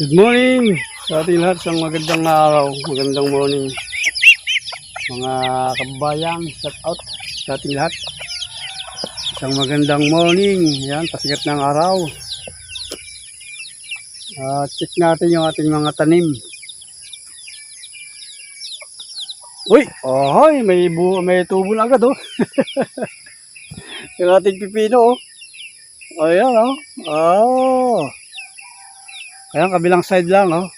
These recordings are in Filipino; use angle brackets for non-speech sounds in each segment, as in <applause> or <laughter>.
Good morning sa ating lahat. Isang magandang araw, magandang morning. Mga kababayan, shout out sa ating lahat. Isang magandang morning. Yan, pasikat ng araw. Ah, check natin yung ating mga tanim. Uy, ohoy, may bu may tubo na agad oh. <laughs> yung ating pipino oh. Ayan oh. Oh. Ayan, kabilang side lang, oh.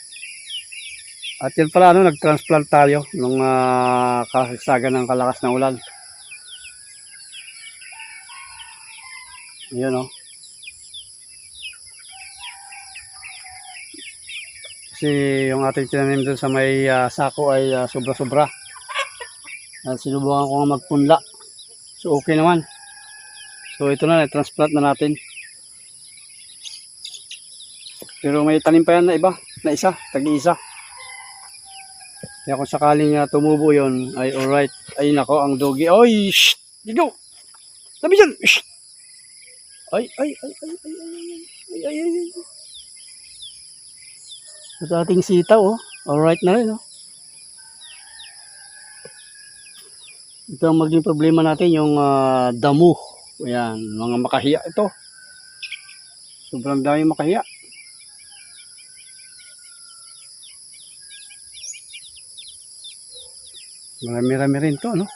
At yan pala, ano, nag-transplant tayo nung uh, kasagsagan ng kalakas na ulan. Ayan, oh. Kasi yung ating tinanim dun sa may ah, sako ay ah, sobra-sobra. At sinubukan ko nga magpunla. So, okay naman. So, ito na, transplant na natin. Pero may tanim pa yan na iba, na isa, tagi-isa. Kaya kung sakaling uh, tumubo yon ay alright. Ay nako, ang dogi. Oy, shh! Dito! Sabi dyan! Shh! Ay, ay, ay, ay, ay, ay, ay, ay, ay, ay. Ito ating sitaw, oh. Alright na rin, oh. Ito ang maging problema natin, yung ah, damo. Ayan, mga makahiya ito. Sobrang dami makahiya. Marami-rami rin to, no?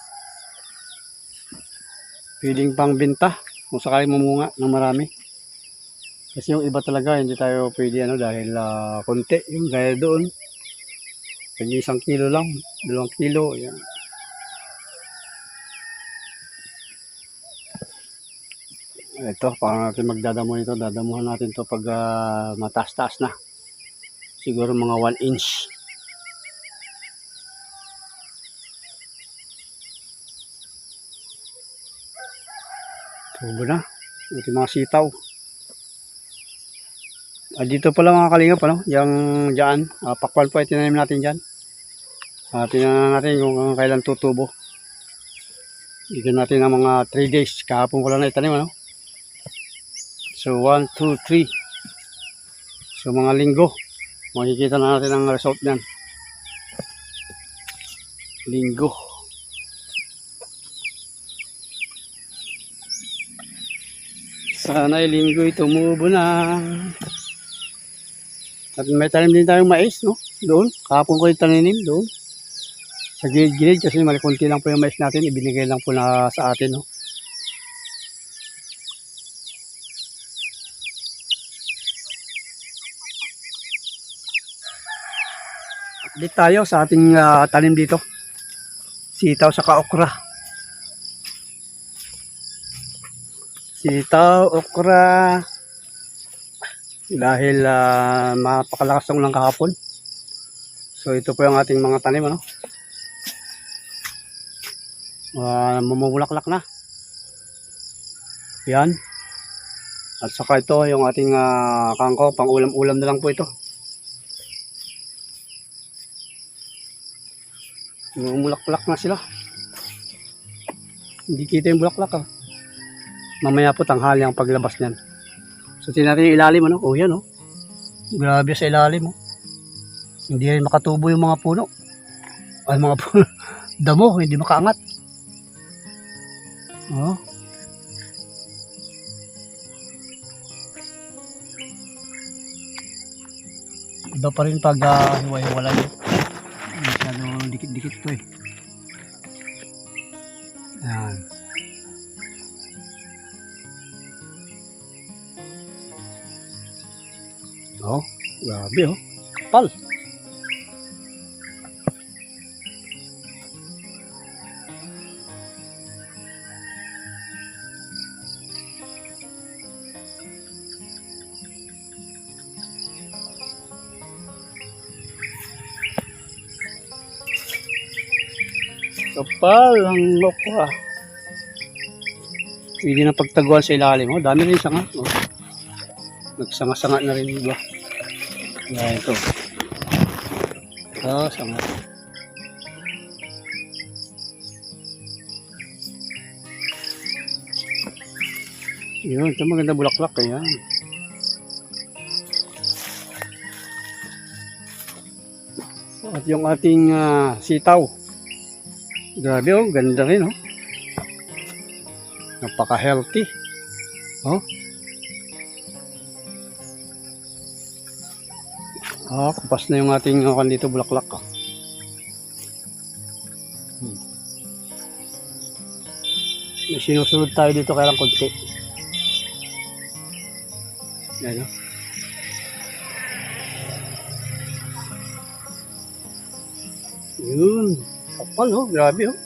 Pwedeng pang benta kung sakali mamunga ng marami. Kasi yung iba talaga, hindi tayo pwede ano dahil ah, konti. Yung gaya doon, pwede isang kilo lang, dalawang kilo. Yan. Ito, paano natin magdadamo nito? Dadamuhan natin to pag ah, mataas-taas na. Siguro mga 1 inch. Tubo na. Ito yung mga sitaw. Ah, dito pala mga kalingap, ano? Yang dyan. Ah, pakwan po, itinanim natin dyan. Ah, tingnan natin kung kailan tutubo. Dito natin ang mga 3 days. Kahapon ko lang na itanim, ano? So, 1, 2, 3. So, mga linggo. Makikita na natin ang result niyan. Linggo. Sana linggo tumubo na. At may tanim din tayong mais, no? Doon. Kahapon ko yung taninim doon. Sa gilid-gilid kasi malikunti lang po yung mais natin. Ibinigay lang po na sa atin, no? Update tayo sa ating ah, tanim dito. Sitaw sa okra. Sitaw, okra. Dahil ah, mapakalakas ng ulang kahapon. So ito po yung ating mga tanim ano. Uh, mamumulaklak na. Yan. At saka ito yung ating ah, kangko, pang ulam-ulam na lang po ito. Mamumulaklak na sila. Hindi kita yung bulaklak ah. Mamaya po tanghali ang paglabas niyan. So tingnan natin yung ilalim ano. Oh yan oh. Grabe sa ilalim oh. Hindi rin makatubo yung mga puno. Ay mga <laughs> puno. Damo, hindi makaangat. Oh. Iba pa rin pag uh, hiwa-hiwala yun. Masyado dikit-dikit to eh. Grabe oh. Kapal. Kapal ang lokwa. Pwede na pagtaguan sa ilalim. Oh, dami rin sanga. Oh. Nagsanga-sanga na rin iba. Yan ito. Oh, sanga. Yun, ito maganda bulaklak. Ayan. At yung ating ah, sitaw. Grabe oh, ganda rin oh. Napaka-healthy. Oh. Ah, kupas na yung ating uh, dito bulaklak. Oh. Hmm. May sinusunod tayo dito kaya lang konti. Yan oh. Yun. Kapal oh, grabe oh.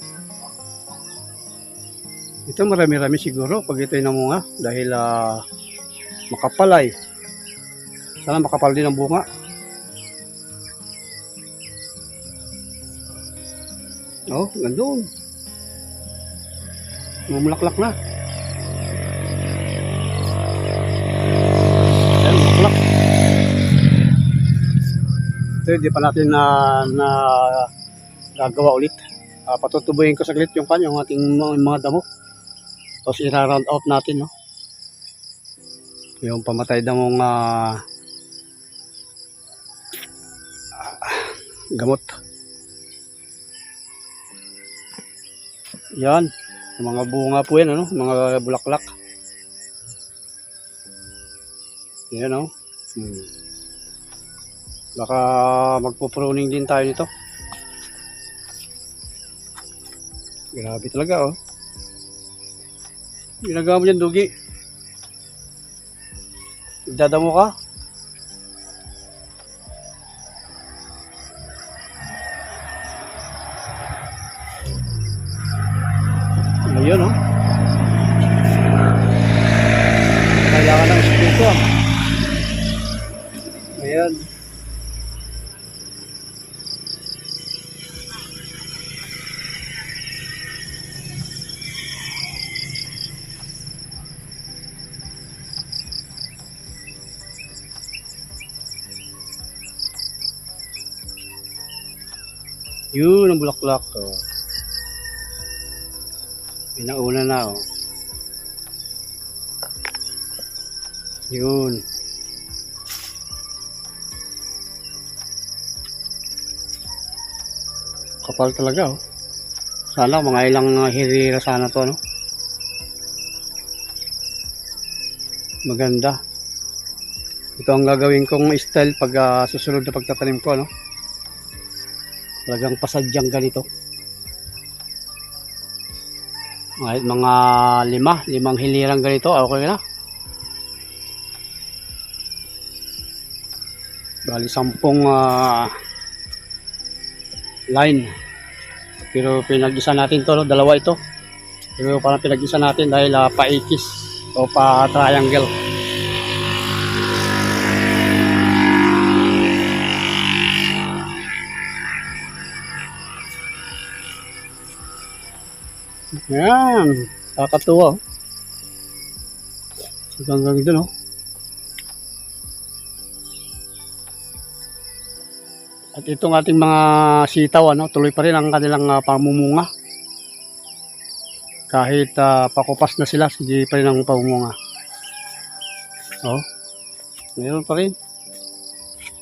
Ito marami-rami siguro pag ito ay namunga dahil ah, makapalay. Sana makapal din ang bunga. Oh, gandun. Mumulaklak na. Ayan, mulaklak. Ito, hindi pa natin na, na gagawa ulit. Uh, patutubuhin ko saglit yung kanya, yung ating mga, damo. Tapos ira-round out natin, no? Yung pamatay damong ah, gamot. Yan. Mga bunga po yan, ano? Mga bulaklak. Yan, no? Hmm. Baka magpo-pruning din tayo nito. Grabe talaga, oh. Ginagawa mo dyan, Dugi. Dadamo ka? Ayun, oh. Kailangan ng espiritu, ah. Ayan. Yun ang bulaklak ko. Pinauna na oh. Yun. Kapal talaga oh. Sana mga ilang uh, hirira sana to no. Maganda. Ito ang gagawin kong style pag ah, susunod na pagtatanim ko no. Talagang pasadyang ganito. Kahit mga lima, limang hilirang ganito, okay na. Bali, sampung ah, line. Pero pinag-isa natin to, no? dalawa ito. Pero parang pinag-isa natin dahil ah, paikis o pa Yan. Kakatuwa. Hanggang doon, oh. At itong ating mga sitaw, ano, tuloy pa rin ang kanilang ah, pamumunga. Kahit ah, pakupas na sila, sige pa rin ang pamumunga. Oh. Meron pa rin.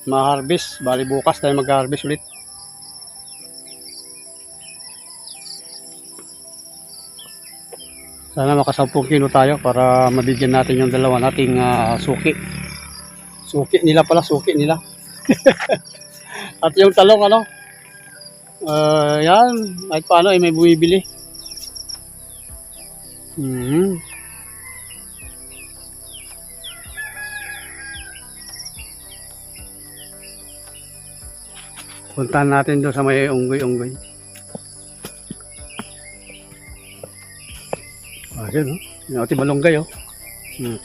Ma-harvest. Bali bukas tayo mag-harvest ulit. Sana makasampung kilo tayo para mabigyan natin yung dalawa nating ah, suki. Suki nila pala, suki nila. <laughs> At yung talong ano, ah, yan, kahit paano ay may bumibili. Mhm. Puntahan natin doon sa may unggoy-unggoy. Yun, oh. Yung ating malunggay, oh. Hmm.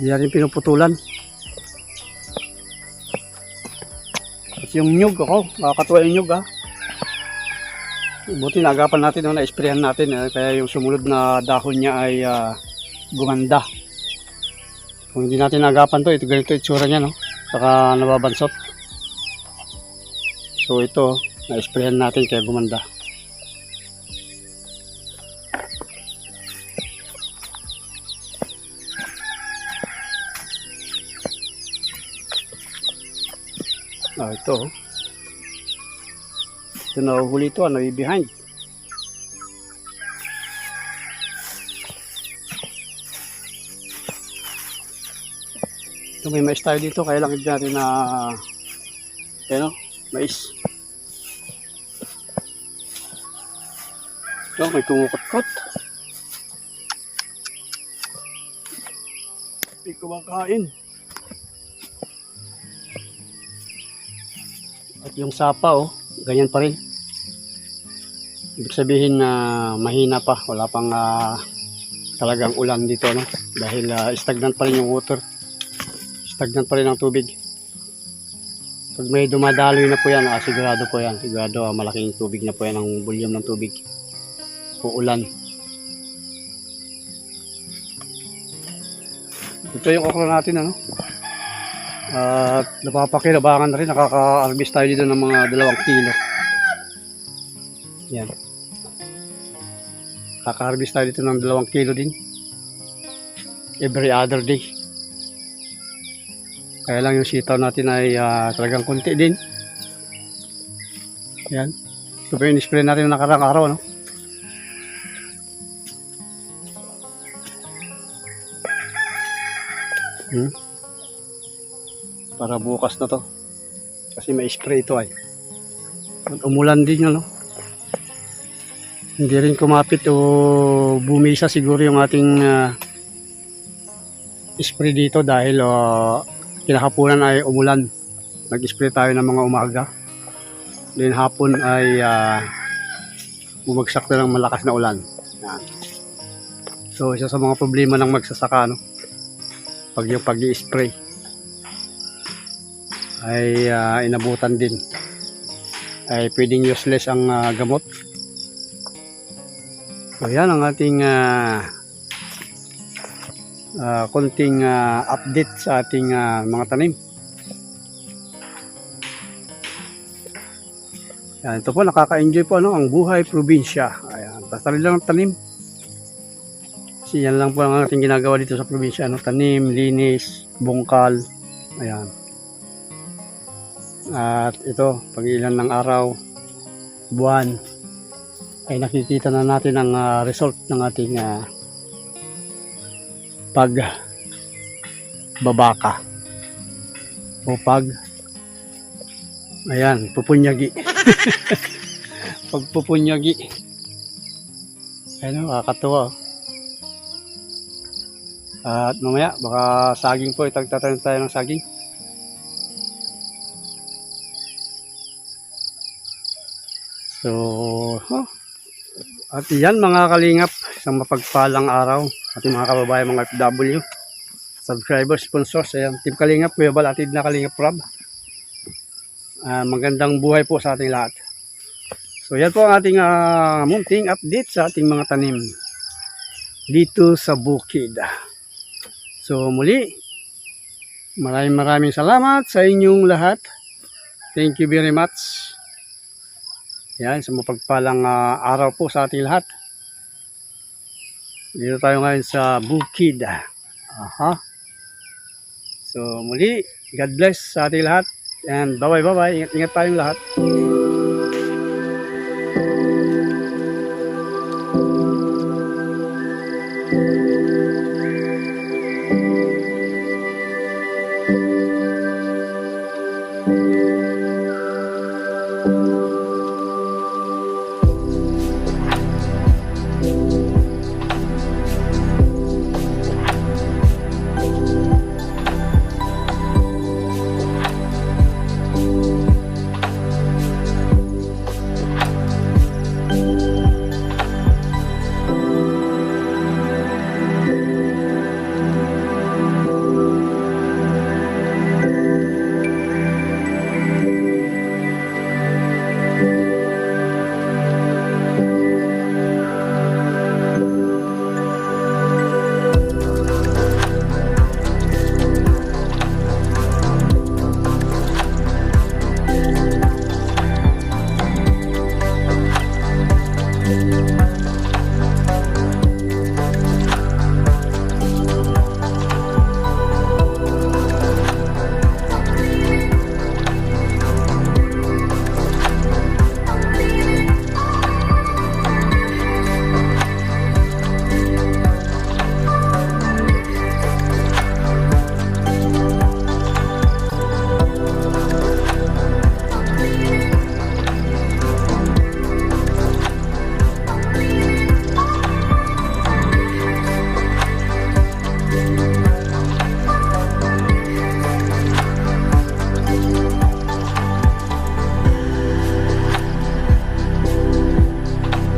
Yan yung pinuputulan. At yung nyug, ako, nakakatuwa yung nyug, ha. Buti nagapan natin, no, na-sprayan natin, eh, kaya yung sumunod na dahon niya ay ah, gumanda. Kung hindi natin nagapan to, ito ganito itsura niya, no. Saka nababansot. So ito, na-sprayan natin kaya gumanda. Ito. Ito nahuhuli ito, ano, behind. Ito may mais tayo dito, kaya lang natin na, ano, mais. Ito, may kumukot-kot. Hindi kumakain. At yung sapa, oh, ganyan pa rin. Ibig sabihin na mahina pa, wala pang ah, talagang ulan dito, no? Dahil ah, stagnant pa rin yung water. Stagnant pa rin ang tubig. Pag may dumadaloy na po yan, ah, sigurado po yan. Sigurado ah, malaking tubig na po yan, ang volume ng tubig. Uulan. Ito yung okra natin, ano? At napapakinabangan na rin, nakaka-harvest tayo dito ng mga dalawang kilo. Yan. Nakaka-harvest tayo dito ng dalawang kilo din. Every other day. Kaya lang yung sitaw natin ay ah, talagang konti din. Yan. Ito pa yung spray natin ng nakarang araw, no? Hmm? Para bukas na to. Kasi may spray ito ay. At umulan din yun, no? Hindi rin kumapit o bumisa siguro yung ating ah, spray dito dahil ah, kinakapunan ay umulan. Nag-spray tayo ng mga umaga. Then hapon ay ah, bumagsak na ng malakas na ulan. Yan. So isa sa mga problema ng magsasaka no. Pag yung pag spray ay ah, inabutan din. Ay pwedeng useless ang ah, gamot. So yan ang ating ah, ah, konting ah, update sa ating ah, mga tanim. Yan, ito po nakaka-enjoy po ano, ang buhay probinsya. Ayan, basta rin lang ang tanim. Kasi yan lang po ang ating ginagawa dito sa probinsya. Ano, tanim, linis, bungkal. Ayan. At ito, pag ilan ng araw, buwan, ay nakikita na natin ang ah, result ng ating ah, pag babaka o pag ayan, pupunyagi. <laughs> Pagpupunyagi. Ano, kakatuwa oh. at mamaya baka saging po itagtatanim tayo ng saging so oh. at yan mga kalingap isang mapagpalang araw. Ating mga kababayan mga FW subscribers, sponsors. Ayan, Team Kalingap, Kuya Bal, atid na Kalingap Rob. Ah, magandang buhay po sa ating lahat. So yan po ang ating ah, munting update sa ating mga tanim dito sa bukid. So muli maraming maraming salamat sa inyong lahat. Thank you very much yan sa mapagpalang ah, araw po sa ating lahat. Dito tayo ngayon sa bukid. Aha. So muli God bless sa ating lahat. And bye bye bye bye ingat, ingat tayong lahat